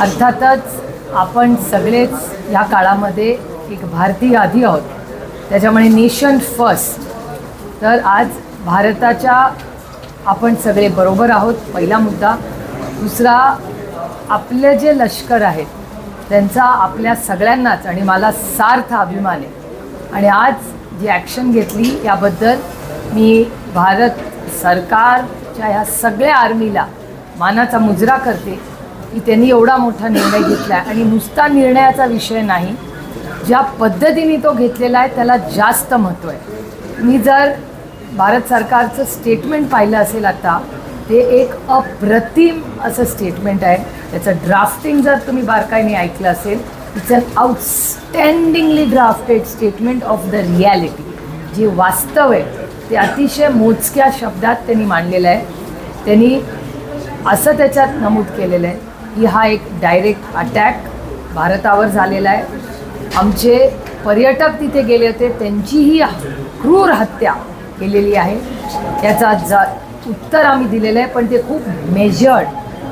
अर्थातच आपण सगळेच ह्या काळामध्ये एक भारतीय आधी आहोत. त्याच्यामुळे नेशन फर्स्ट तर आज भारताच्या आपण सगळे बरोबर आहोत पहिला मुद्दा. दुसरा आपले जे लष्कर आहेत त्यांचा आपल्या सगळ्यांनाच आणि मला सार्थ अभिमान आहे. आणि आज जी ॲक्शन घेतली याबद्दल मी भारत सरकारच्या ह्या सगळ्या आर्मीला मानाचा मुजरा करते. की त्यांनी एवढा मोठा निर्णय घेतला आहे आणि नुसता निर्णयाचा विषय नाही ज्या पद्धतीने तो घेतलेला आहे त्याला जास्त महत्त्व आहे. मी जर भारत सरकारचं स्टेटमेंट पाहिलं असेल आता ते एक अप्रतिम असं स्टेटमेंट आहे. त्याचं ड्राफ्टिंग जर तुम्ही बारकाईने ऐकलं असेल it's an outstandingly drafted statement of the reality जे वास्तव आहे ते अतिशय मोजक्या शब्दात त्यांनी मांडलेलं आहे. त्यांनी असं त्याच्यात नमूद केलेलं आहे. की हा एक डायरेक्ट अटॅक भारतावर झालेला आहे. आमचे पर्यटक तिथे गेले होते त्यांचीही क्रूर हत्या केलेली आहे. त्याचा जा उत्तर आम्ही दिलेलं आहे पण ते खूप मेजर्ड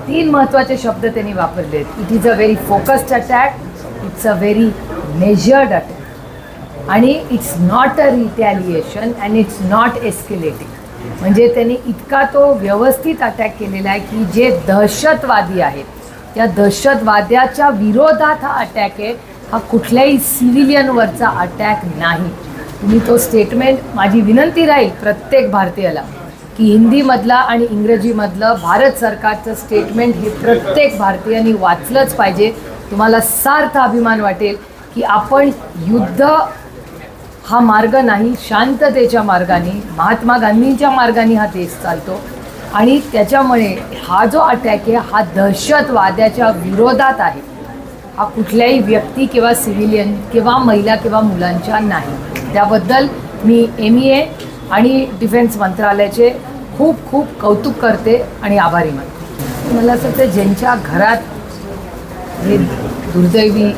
तीन महत्त्वाचे शब्द त्यांनी वापरले आहेत. It is a very focused attack it's a very measured attack आणि it's not a retaliation and it's not escalating म्हणजे त्यांनी इतका तो व्यवस्थित अटॅक केलेला आहे की जे दहशतवादी आहेत त्या दहशतवाद्याच्या विरोधात हा अटॅक आहे. हा कुठल्याही सिव्हिलियनवरचा अटॅक नाही. तुम्ही तो स्टेटमेंट माझी विनंती राहील प्रत्येक भारतीयाला की हिंदीमधला आणि इंग्रजीमधलं भारत सरकारचं स्टेटमेंट हे प्रत्येक भारतीयांनी वाचलंच पाहिजे. तुम्हाला सार्थ अभिमान वाटेल की आपण युद्ध हा मार्ग नाही शांततेच्या मार्गाने महात्मा गांधींच्या मार्गाने हा देश चालतो. आणि त्याच्यामुळे हा जो अटॅक आहे हा दहशतवाद्याच्या विरोधात आहे. हा कुठल्याही व्यक्ती किंवा सिव्हिलियन किंवा महिला किंवा मुलांच्या नाही. त्याबद्दल मी एम ई ए आणि डिफेन्स मंत्रालयाचे खूप खूप कौतुक करते आणि आभारी मानते. मला असं वाटतं ज्यांच्या घरात हे दुर्दैवी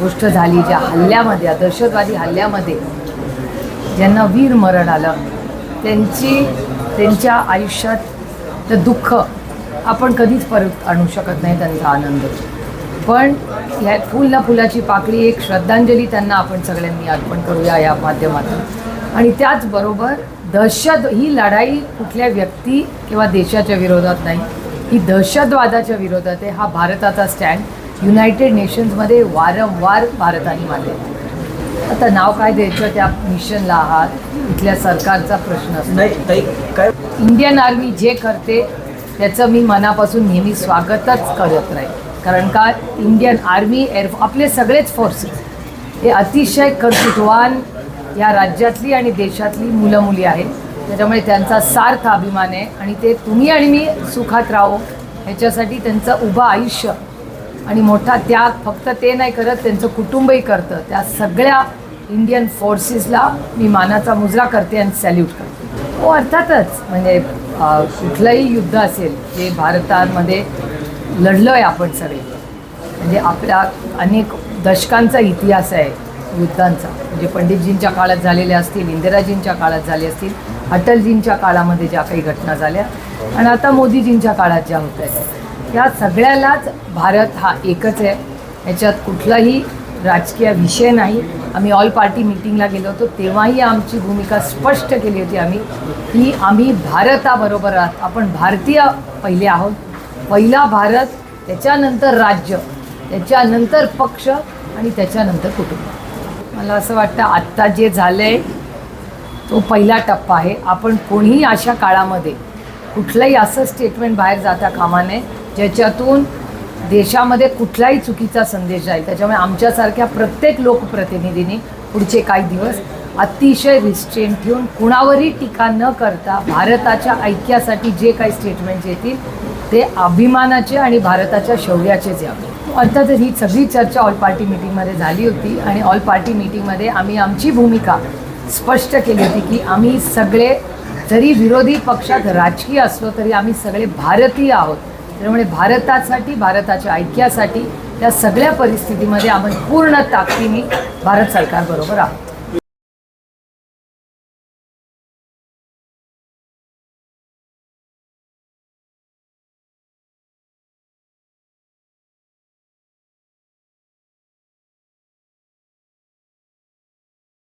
गोष्ट झाली ज्या हल्ल्यामध्ये दहशतवादी हल्ल्यामध्ये ज्यांना वीर मरण आलं त्यांची त्यांच्या आयुष्यात तर दुःख आपण कधीच परत आणू शकत नाही त्यांचा आनंद. पण ह्या फुल ना फुलाची पाकळी एक श्रद्धांजली त्यांना आपण सगळ्यांनी अर्पण करूया या माध्यमातून. आणि त्याचबरोबर दहशत ही लढाई कुठल्या व्यक्ती किंवा देशाच्या विरोधात नाही ही दहशतवादाच्या विरोधात आहे. हा भारताचा स्टँड युनायटेड नेशन्समध्ये वारंवार भारताने आहे. आता नाव काय द्यायचं त्या मिशनला आहात इथल्या सरकारचा प्रश्न असतो. नाही ताई काय? इंडियन आर्मी जे करते त्याचं मी मनापासून नेहमी स्वागतच करत राहील कारण का इंडियन आर्मी एअर आपले सगळेच फोर्सेस हे अतिशय कर्तृत्वान या राज्यातली आणि देशातली मुलं मुली आहेत. त्याच्यामुळे त्यांचा सार्थ अभिमान आहे. आणि ते तुम्ही आणि मी सुखात राहो. ह्याच्यासाठी त्यांचं उभं आयुष्य आणि मोठा त्याग फक्त ते नाही करत त्यांचं कुटुंबही करतं. त्या सगळ्या इंडियन फोर्सेसला मी मानाचा मुजरा करते आणि सॅल्यूट करते. हो अर्थातच. म्हणजे कुठलंही युद्ध असेल जे भारतामध्ये लढलो आहे आपण सगळे. म्हणजे आपल्या अनेक दशकांचा इतिहास आहे युद्धांचा. म्हणजे पंडितजींच्या काळात झालेले असतील इंदिराजींच्या काळात झाले असतील अटलजींच्या काळामध्ये ज्या काही घटना झाल्या आणि आता मोदीजींच्या काळात ज्या होत आहेत या सगळ्यालाच भारत हा एकच आहे. याच्यात कुठलाही राजकीय विषय नाही. आम्ही ऑल पार्टी मिटिंगला गेलो होतो तेव्हाही आमची भूमिका स्पष्ट केली होती आम्ही की आम्ही भारताबरोबर आहात. आपण भारतीय पहिले आहोत. पहिला भारत त्याच्यानंतर राज्य त्याच्यानंतर पक्ष आणि त्याच्यानंतर कुटुंब. मला असं वाटतं आत्ता जे झालं आहे तो पहिला टप्पा आहे. आपण कोणीही अशा काळामध्ये कुठलंही असं स्टेटमेंट बाहेर जाता कामा नये. ज्याच्यातून देशामध्ये कुठलाही चुकीचा संदेश जाईल. त्याच्यामुळे आमच्यासारख्या प्रत्येक लोकप्रतिनिधींनी पुढचे काही दिवस अतिशय रिस्ट्रेन ठेवून कुणावरही टीका न करता भारताच्या ऐक्यासाठी जे काही स्टेटमेंट्स येतील ते अभिमानाचे आणि भारताच्या शौर्याचेच यावे. अर्थातच ही सगळी चर्चा ऑल पार्टी मिटिंगमध्ये झाली होती आणि ऑल पार्टी मिटिंगमध्ये आम्ही आमची भूमिका स्पष्ट केली होती की आम्ही सगळे जरी विरोधी पक्षात राजकीय असलो तरी आम्ही सगळे भारतीय आहोत. त्यामुळे भारतासाठी भारताच्या ऐक्यासाठी त्या सगळ्या परिस्थितीमध्ये आपण पूर्ण ताकदीने भारत सरकारबरोबर आहोत.